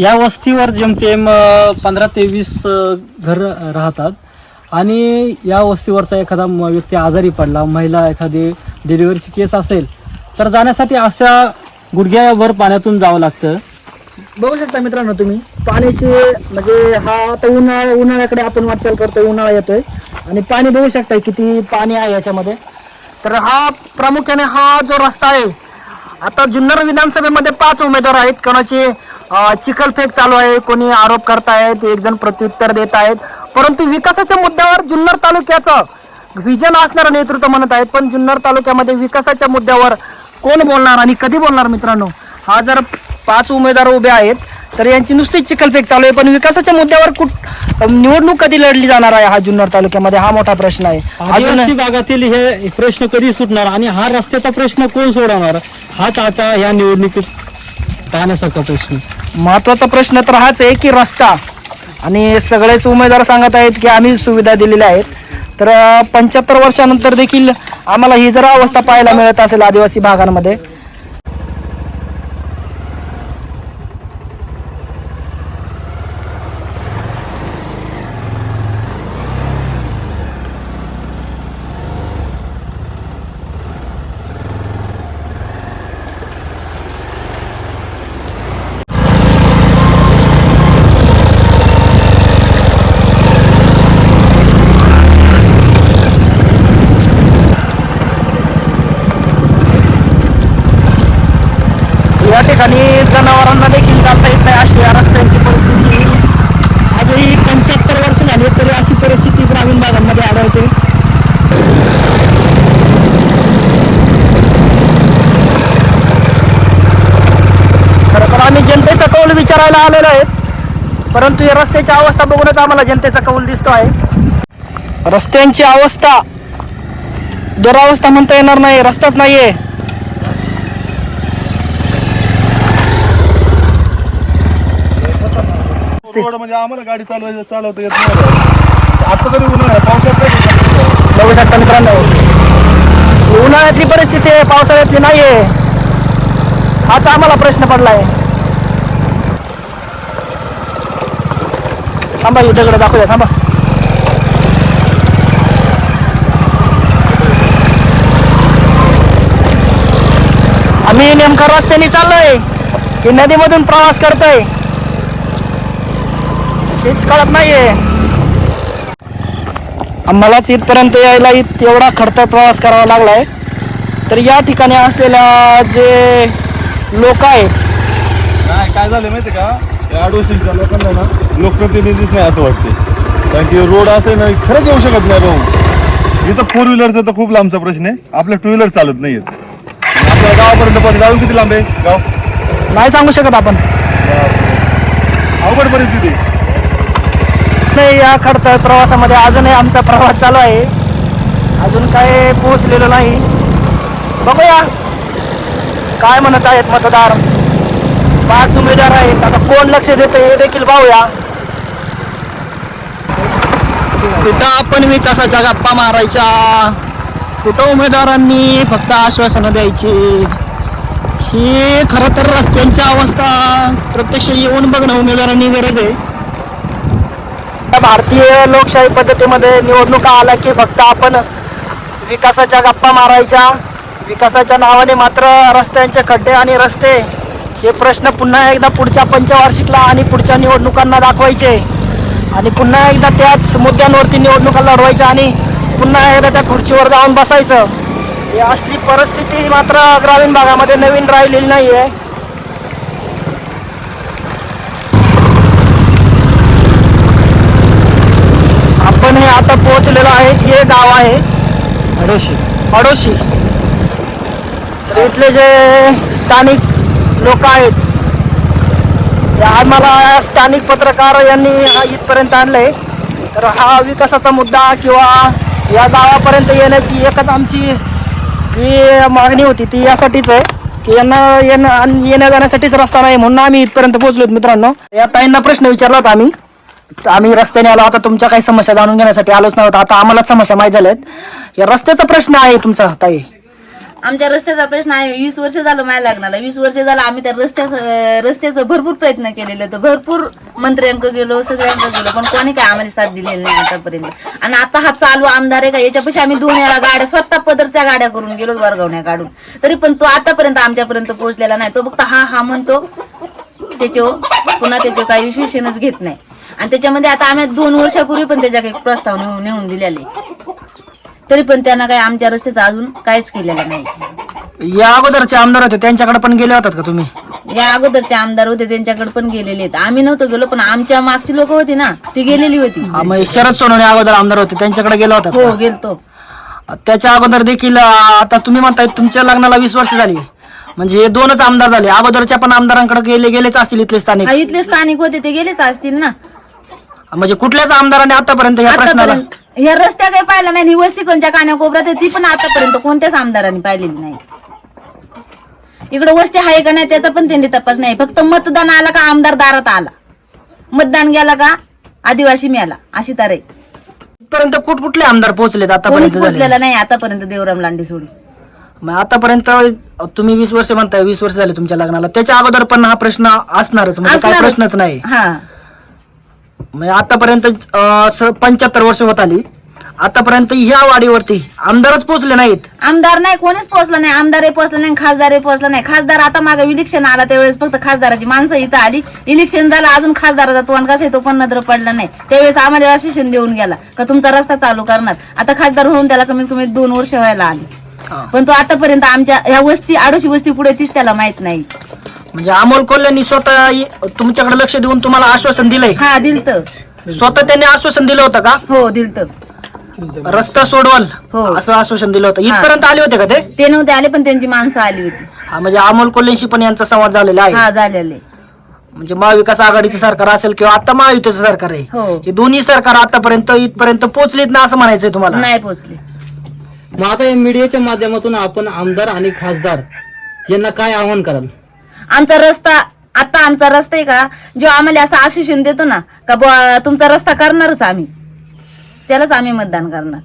या वस्तीवर जेमतेम पंधरा ते वीस घर राहतात. आणि या वस्तीवरचा एखादा म- व्यक्ती आजारी पडला महिला एखादी डिलिव्हरीची केस असेल तर जाण्यासाठी अशा गुडघ्यावर पाण्यातून जावं लागतं. बघू शकता मित्रांनो तुम्ही पाण्याची म्हणजे हा आता उन्हाळा उन्हाळ्याकडे आपण वाटचाल करतोय उन्हाळा येतोय. आणि पाणी बघू शकता किती पाणी आहे याच्यामध्ये. तर हा प्रामुख्याने हा जो रस्ता आहे आता जुन्नर विधानसभेमध्ये पाच उमेदवार आहेत. कोणाची चिखलफेक चालू आहे कोणी आरोप करतायत एक जण प्रत्युत्तर देत आहेत परंतु विकासाच्या मुद्द्यावर जुन्नर तालुक्याचं विजन असणारं नेतृत्व म्हणत आहेत. पण जुन्नर तालुक्यामध्ये विकासाच्या मुद्द्यावर कोण बोलणार आणि कधी बोलणार मित्रांनो? हा जर पाच उमेदवार उभे आहेत तर यांची नुसतीच चिखलफेक चालू आहे. पण विकासाच्या मुद्द्यावर कुठ निवडणूक कधी लढली जाणार आहे हा जुन्नर तालुक्यामध्ये? हा मोठा प्रश्न आहे. आदिवासी भागातील हे प्रश्न कधी सुटणार आणि हा रस्त्याचा प्रश्न कोण सोडवणार? हाच आता या निवडणुकीत पाहण्यासारखा प्रश्न. महत्त्वाचा प्रश्न तर हाच आहे की रस्ता. आणि सगळेच उमेदवार सांगत आहेत की आम्ही सुविधा दिलेल्या आहेत. तर पंच्याहत्तर वर्षानंतर देखील आम्हाला ही जर अवस्था पाहायला मिळत असेल आदिवासी भागांमध्ये या ठिकाणी जनावरांना देखील चालता येत नाही अशी या रस्त्यांची परिस्थिती आजही पंच्याहत्तर वर्ष झाली तरी अशी परिस्थिती ग्रामीण भागांमध्ये आढळते. खरं तर आम्ही जनतेचा कौल विचारायला आलेलो आहे. परंतु या रस्त्याची अवस्था बघूनच आम्हाला जनतेचा कौल दिसतो आहे. रस्त्यांची अवस्था दुरावस्था म्हणता येणार नाही रस्ताच नाहीये रोड म्हणजे आम्हाला गाडी चालवता येत नाही. आता तरी उन्हाळा आहे, काय करणार? बघू शकता मित्रांनो. उन्हाळ्यातली परिस्थिती आहे पावसाळ्यातली नाहीये. हाच आम्हाला प्रश्न पडलाय. थांबा ही दगड दाखवूया थांबा. आम्ही नेमका रस्त्याने चाललोय. की नदीमधून प्रवास करतोय. हेच कळत नाहीये. आम्हालाच इथपर्यंत यायला इत एवढा खडतर प्रवास करावा लागलाय. तर या ठिकाणी असलेल्या जे लोक आहेत काय झालं माहिती का? आडोशीच्या लोकांना ना लोकप्रतिनिधीच नाही असं वाटते कारण की रोड असं ना खरंच येऊ शकत नाही भाऊ. इथं फोर व्हीलरचा तर खूप लांबचा प्रश्न आहे. आपल्या टू व्हीलर चालत नाहीयेत. आपल्या गावापर्यंत पण जाऊन किती लांब आहे? गाव? नाही सांगू शकत आपण. अवघड परिस्थिती अजूनही या खडतर प्रवासामध्ये अजूनही आमचा प्रवास चालू आहे. अजून काय पोहोचलेलो नाही. बघूया. काय म्हणत आहेत मतदार? पाच उमेदवार आहेत. आता कोण लक्ष देतं हे देखील पाहूया. कुठं आपण विकासाच्या गप्पा मारायच्या कुठं उमेदवारांनी फक्त आश्वासनं द्यायची? ही खरं तर रस्त्यांची अवस्था. प्रत्यक्ष येऊन बघणं उमेदवारांनी गरज आहे. भारतीय लोकशाही पद्धतीमध्ये निवडणुका आल्या की फक्त आपण विकासाच्या गप्पा मारायच्या. विकासाच्या नावाने मात्र रस्त्यांचे खड्डे आणि रस्ते हे प्रश्न पुन्हा एकदा पुढच्या पंचवार्षिकला आणि पुढच्या निवडणुकांना दाखवायचे. आणि पुन्हा एकदा त्याच मुद्द्यांवरती निवडणुका लढवायच्या आणि पुन्हा एकदा त्या खुर्चीवर जाऊन बसायचं. ही असली परिस्थिती मात्र ग्रामीण भागामध्ये नवीन राहिलेली नाही आहे आपण हे आता पोहोचलेलो आहे. हे गाव आहे. अडोशी अडोशी तर इथले जे स्थानिक लोक आहेत ते आम्हाला स्थानिक पत्रकार यांनी हा इथपर्यंत आणलंय. तर हा विकासाचा मुद्दा किंवा या गावापर्यंत येण्याची एकच आमची जी मागणी होती ती यासाठीच आहे. की यांना येणं येण्या जाण्यासाठीच रस्ता नाही म्हणून आम्ही इथपर्यंत पोहोचलो मित्रांनो. या ताईंना प्रश्न विचारला होता आम्ही. आम्ही रस्त्याने आलो आता तुमच्या काही समस्या जाणून घेण्यासाठी आलोच नव्हतं. आता आम्हालाच समस्या माहीत झाल्यात. या रस्त्याचा प्रश्न आहे तुमचा ताई. आमच्या रस्त्याचा प्रश्न आहे वीस वर्ष झालं माझ्या लग्नाला. वीस वर्ष झालं आम्ही त्या रस्त्याचं रस्त्याचं भरपूर प्रयत्न केलेले होते. भरपूर मंत्र्यांकडे गेलो सगळ्यांकडे गेलो पण कोणी काय आम्हाला साथ दिलेली नाही आतापर्यंत. आणि आता हा चालू आमदार आहे का याच्यापेक्षा आम्ही दोन याला गाड्या स्वतः पदरच्या गाड्या करून गेलो वर्गवण्या काढून. तरी पण तो आतापर्यंत आमच्यापर्यंत पोहोचलेला नाही. तो फक्त हा हा म्हणतो त्याच्यावर पुन्हा त्याच्यावर काही विश्वेषणच घेत नाही. आणि त्याच्यामध्ये आता आम्ही दोन वर्षापूर्वी पण त्याच्या काही प्रस्ताव नेऊन नेऊन दिलेले. तरी पण त्यांना काही आमच्या रस्त्याचं अजून काहीच केलेलं नाही. या अगोदरचे आमदार होते त्यांच्याकडे पण गेले होतात का तुम्ही? या अगोदरचे आमदार होते त्यांच्याकडे पण गेलेले आहेत. आम्ही नव्हतो गेलो पण आमच्या मागची लोक होती ना ती गेलेली होती. हा, मग शरद सोनवणे अगोदर आमदार होते त्यांच्याकडे गेले होतात हो? गेलतो. त्याच्या अगोदर देखील अं, आता तुम्ही म्हणताय तुमच्या लग्नाला वीस वर्ष झाली. म्हणजे हे दोनच आमदार झाले. अगोदरच्या पण आमदारांकडे गेले गेलेच असतील इथले स्थानिक. हा, इथले स्थानिक होते ते गेलेच असतील ना. म्हणजे कुठल्याच आमदाराने आतापर्यंत या प्रश्नाला आतापर्यंत ह्या रस्त्या काही पाहिला नाही ही वस्ती कोणत्या कान्या कोपऱ्यात आहे ती पण आतापर्यंत कोणत्याच आमदारांनी पाहिलेली नाही. इकडे वस्ती आहे का नाही त्याचा पण त्यांनी तपास नाही. फक्त मतदान आला का आमदार दारात आला. मतदान गेला का आदिवासी मिळाला अशी तर आहे इथपर्यंत कुठकुठले आमदार पोहोचलेत कोणीच आतापर्यंत झाले? पोचलेला नाही आतापर्यंत देवराम लांडे सोडून. मग आतापर्यंत तुम्ही वीस वर्ष म्हणताय वीस वर्ष झाले तुमच्या लग्नाला. त्याच्या अगोदर पण हा प्रश्न असणारच म्हणजे काय असणारच. प्रश्नच नाही. हा. म्हणजे आतापर्यंत पंच्याहत्तर वर्ष होत आली. आतापर्यंत ह्या वाडीवरती आमदारच पोहोचले नाहीत. आमदार नाही कोणीच पोहोचला नाही. आमदारही पोहोचला नाही खासदारही पोहोचला नाही. खासदार आता मागे इलेक्शन आला त्यावेळेस फक्त खासदाराची माणसं इथं आली. इलेक्शन झालं अजून खासदाराचा तोंड कसं तो पण नजर पडला नाही. त्यावेळेस आम्हाला आश्वासन देऊन गेला का तुमचा रस्ता चालू करणार. आता खासदार होऊन त्याला कमीत कमी दोन वर्ष व्हायला आली. पण तो आतापर्यंत आमच्या ह्या वस्ती आडोशी वस्ती पुढे तीच त्याला माहीत नाही. म्हणजे अमोल कोल्हेंनी स्वतः तुमच्याकडे लक्ष देऊन तुम्हाला आश्वासन दिलंय? हा दिलत. स्वतः त्यांनी आश्वासन दिलं होतं का? हो दिलत. रस्ता सोडवाल हो. असं आश्वासन दिलं होतं. इथपर्यंत आले होते का ते? ते नव्हते आले पण त्यांची माणसं आली होती. हा, म्हणजे अमोल कोल्हेंशी पण यांचा संवाद झालेला आहे. हा झालेले म्हणजे महाविकास आघाडीचं सरकार असेल किंवा आता महायुतीचं सरकार आहे हो. हे दोन्ही सरकार आतापर्यंत इथपर्यंत पोहोचलीत ना असं म्हणायचंय तुम्हाला? नाही पोचले. मग आता या मीडियाच्या माध्यमातून आपण आमदार आणि खासदार यांना काय आव्हान कराल? आमचा रस्ता आता आमचा रस्ता आहे का? जो आम्हाला असं आश्वासन देतो ना का तुमचा रस्ता करणारच आम्ही. त्यालाच आम्ही मतदान करणार.